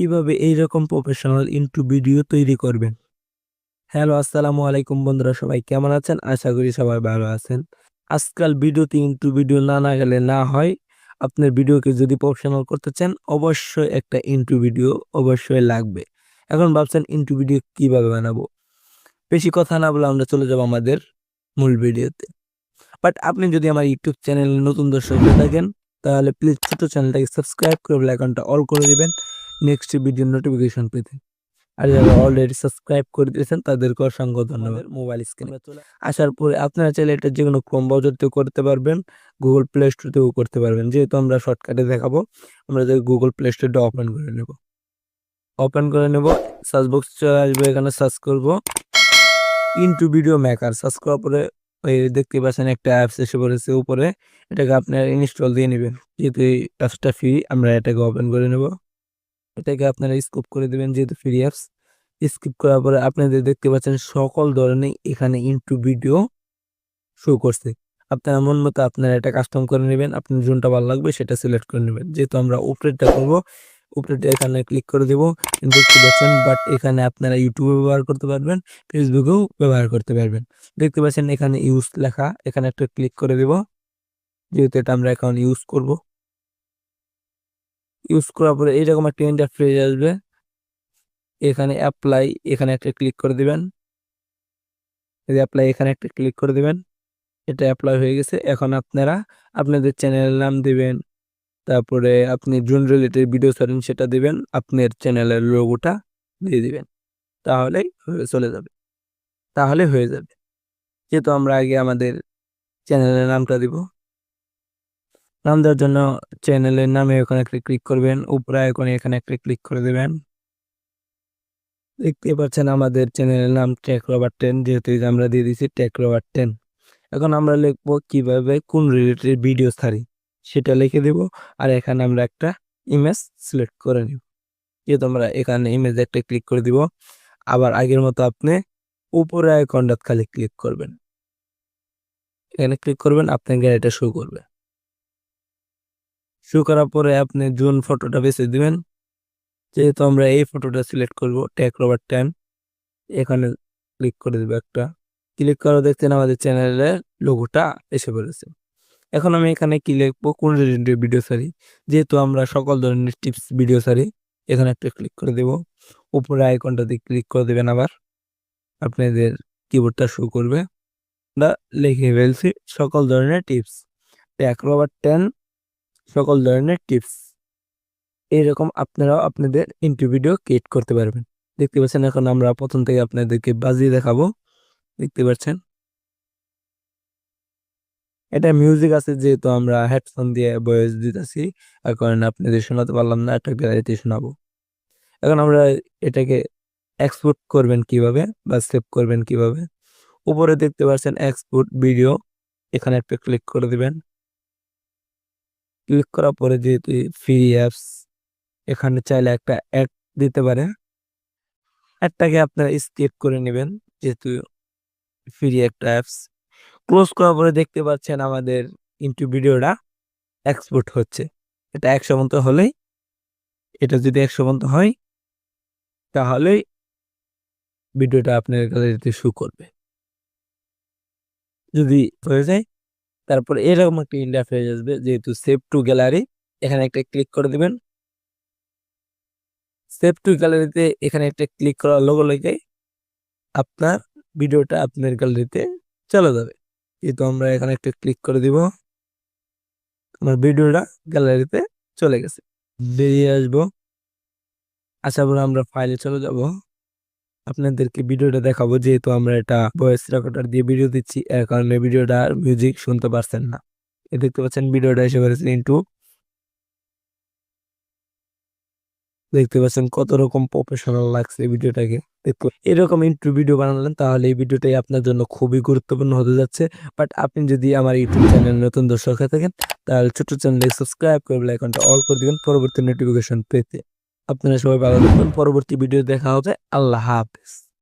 কীভাবে এইরকম professional into video তৈরি করবেন? হ্যালো আসসালামু আলাইকুম বন্ধুরা, সবাই কেমন আছেন? আশা করি সবাই ভালো আছেন। আজকাল ভিডিওতে ইন্টু ভিডিও না না গেলে না হয়। আপনার ভিডিওকে যদি প্রফেশনাল করতে চান, অবশ্যই একটা ইন্টু ভিডিও অবশ্যই লাগবে। এখন ভাবছেন ইন্টু ভিডিও কীভাবে বানাবো? বেশি কথা না বলে আমরা চলে যাব আমাদের মূল ভিডিওতে বাট আপনি যদি আমার ইউটিউব চ্যানেলে নতুন দর্শক হয়ে থাকেন, তাহলে প্লিজ ছোট চ্যানেলটাকে সাবস্ক্রাইব করে বেল আইকনটা অল করে দিবেন। নেক্সট ভিডিও নোটিফিকেশন পেতে। আর যারা অলরেডি সাবস্ক্রাইব করে দিয়েছেন তাদেরকে অসংখ্য ধন্যবাদ। মোবাইল স্ক্রিনে আসার পরে আপনারা চাইলে এটা যে কোনো ক্রোম ব্রাউজারতেও করতে পারবেন গুগল প্লে স্টোরতেও করতে পারবেন। যেহেতু আমরা শর্টকাটে দেখাবো আমরা গুগল প্লে স্টোরটা ওপেন করে নেব। ওপেন করে নেব সার্চ বক্স চলে আসবে এখানে সার্চ করব। ইনটু ভিডিও মেকার সার্চ করার পরে ওই দেখতে পাচ্ছেন একটা অ্যাপস এসে পড়েছে উপরে। এটাকে আপনার ইনস্টল দিয়ে নেবেন। যেহেতু এই অ্যাপসটা ফ্রি আমরা এটাকে ওপেন করে নেব। এটাকে আপনারা স্কুপ করে দেবেন যেহেতু ফ্রি অ্যাপস স্কিপ করার পরে আপনাদের দেখতে পাচ্ছেন সকল ধরনের এখানে ইনটু ভিডিও শো করছে। আপনারা মন মতো আপনারা এটা কাস্টম করে নেবেন, আপনার জোনটা ভালো লাগবে সেটা সিলেক্ট করে নেবেন। যেহেতু আমরা উপরেরটা করব উপরেরটা এখানে ক্লিক করে দেবো, দেখতে পাচ্ছেন বাট এখানে আপনারা ইউটিউবে ব্যবহার করতে পারবেন ফেসবুকেও ব্যবহার করতে পারবেন। দেখতে পাচ্ছেন এখানে ইউজ লেখা, এখানে একটা ক্লিক করে দেব, যেহেতু এটা আমরা এখন ইউজ করব। ইউজ করার পরে এইরকম একটা ইন্টারফেস আসবে। এখানে অ্যাপ্লাই এখানে একটা ক্লিক করে দিবেন। অ্যাপ্লাই এখানে একটা ক্লিক করে দিবেন। এটা অ্যাপ্লাই হয়ে গেছে। এখন আপনারা আপনাদের চ্যানেলের নাম দিবেন। তারপরে আপনি জুন রিলেটেড ভিডিও ছাড়েন, সেটা দিবেন। আপনার চ্যানেলের লোগোটা দিয়ে দিবেন। তাহলেই চলে যাবে। তাহলে হয়ে যাবে। যেহেতু আমরা আগে আমাদের চ্যানেলের নামটা দিব। নাম দেওয়ার জন্য চ্যানেলের নামে ওখানে একটা ক্লিক করবেন, উপরে এখানে এখানে একটা ক্লিক করে দেবেন। দেখতে পাচ্ছেন আমাদের চ্যানেলের নাম টেক রবার টেন যেহেতু আমরা দিয়ে দিচ্ছি টেক রবার টেন এখন আমরা লিখব কীভাবে কোন রিলেটেড ভিডিও ছাড়ি, সেটা লিখে দেব আর এখানে আমরা একটা ইমেজ সিলেক্ট করে নিব। যেহেতু আমরা এখানে ইমেজ একটা ক্লিক করে দিব, আবার আগের মতো আপনি উপরে আইকনটাত খালি ক্লিক করবেন। এখানে ক্লিক করবেন, আপনার গ্যালারিটা শো করবে। শো করার পরে আপনি জুন ফটোটা বেছে দিবেন। যেহেতু আমরা এই ফটোটা সিলেক্ট করব ট্যাক রবার টেন এখানে ক্লিক করে দেবো একটা। ক্লিক করে দেখছেন আমাদের চ্যানেলের লোগোটা এসে পড়েছে। এখন আমি এখানে কি লিখব? কোন রিলেটেড ভিডিও সারি? যেহেতু আমরা সকল ধরনের টিপস ভিডিও সারি, এখানে একটা ক্লিক করে দেব। উপরে আইকনটাতে ক্লিক করে দেবেন আবার। আপনাদের কিবোর্ডটা শো করবে। আমরা লিখে ফেলছি সকল ধরনের টিপস ট্যাক রবার টেন সকল ধরনের টিপস এরকম আপনারাও আপনাদের ইন্টু ভিডিও ক্রিয়েট করতে পারবেন। দেখতে পাচ্ছেন, এখন আমরা প্রথম থেকে আপনাদেরকে বাজিয়ে দেখাবো। দেখতে পাচ্ছেন? এটা মিউজিক আছে, যেহেতু আমরা হেডফোন দিয়ে ভয়েস দিতেছি। কারণে আপনাদের শোনাতে পারলাম না, একটা গ্যালারিতে শোনাবো। এখন আমরা এটাকে এক্সপোর্ট করবেন কীভাবে বা সেভ করবেন কীভাবে? উপরে দেখতে পাচ্ছেন এক্সপোর্ট ভিডিও এখানে একটা ক্লিক করে দিবেন। ক্লিক করার পরে যেহেতু ফ্রি অ্যাপস এখানে চাইলে একটা অ্যাড দিতে পারে অ্যাডটাকে আপনারা স্কেপ করে নেবেন, যেহেতু ফ্রি একটা অ্যাপস ক্লোজ করার পরে দেখতে পাচ্ছেন আমাদের ইন্টু ভিডিওটা এক্সপোর্ট হচ্ছে। এটা একশো মতো হলেই, এটা যদি একশো মতো হয়, তাহলেই ভিডিওটা আপনার গ্যালারিতে শু করবে। যদি হয়ে যায় তারপর এরকম একটা ইন্টারফেস আসবে, যেহেতু সেভ টু গ্যালারি এখানে একটা ক্লিক করে দিবেন। সেভ টু গ্যালারিতে এখানে একটা ক্লিক করার লোগো লেগে আপনার ভিডিওটা আপনার গ্যালারিতে চলে যাবে। কিন্তু আমরা এখানে একটা ক্লিক করে দিব। আমার ভিডিওটা গ্যালারিতে চলে গেছে। বেরিয়ে আসব। আশা করি আমরা ফাইলে চলে যাব। আপনাদেরকে ভিডিওটা দেখাবো, যেহেতু আমরা এটা ভয়েস রেকর্ডার দিয়ে ভিডিও দিচ্ছি, এর কারণে ভিডিওটা মিউজিক শুনতে পারছেন না। এ দেখতে পাচ্ছেন ভিডিওটা এসে পড়েছে ইন্টু দেখতে পাচ্ছেন কত রকম প্রফেশনাল লাগছে ভিডিওটাকে। দেখতে এরকম ইন্ট্রো ভিডিও বানালেন, তাহলে এই ভিডিওটাই আপনার জন্য খুবই গুরুত্বপূর্ণ হতে যাচ্ছে। বাট আপনি যদি আমার ইউটিউব চ্যানেল নতুন দর্শক হয়ে থাকেন, তাহলে ছোট চ্যানেলে সাবস্ক্রাইব করে আইকনটা অল করে দিবেন, পরবর্তী নোটিফিকেশন পেতে। আপনারা সবাই ভালো থাকবেন পরবর্তী ভিডিও দেখা হবে। আল্লাহ হাফেজ।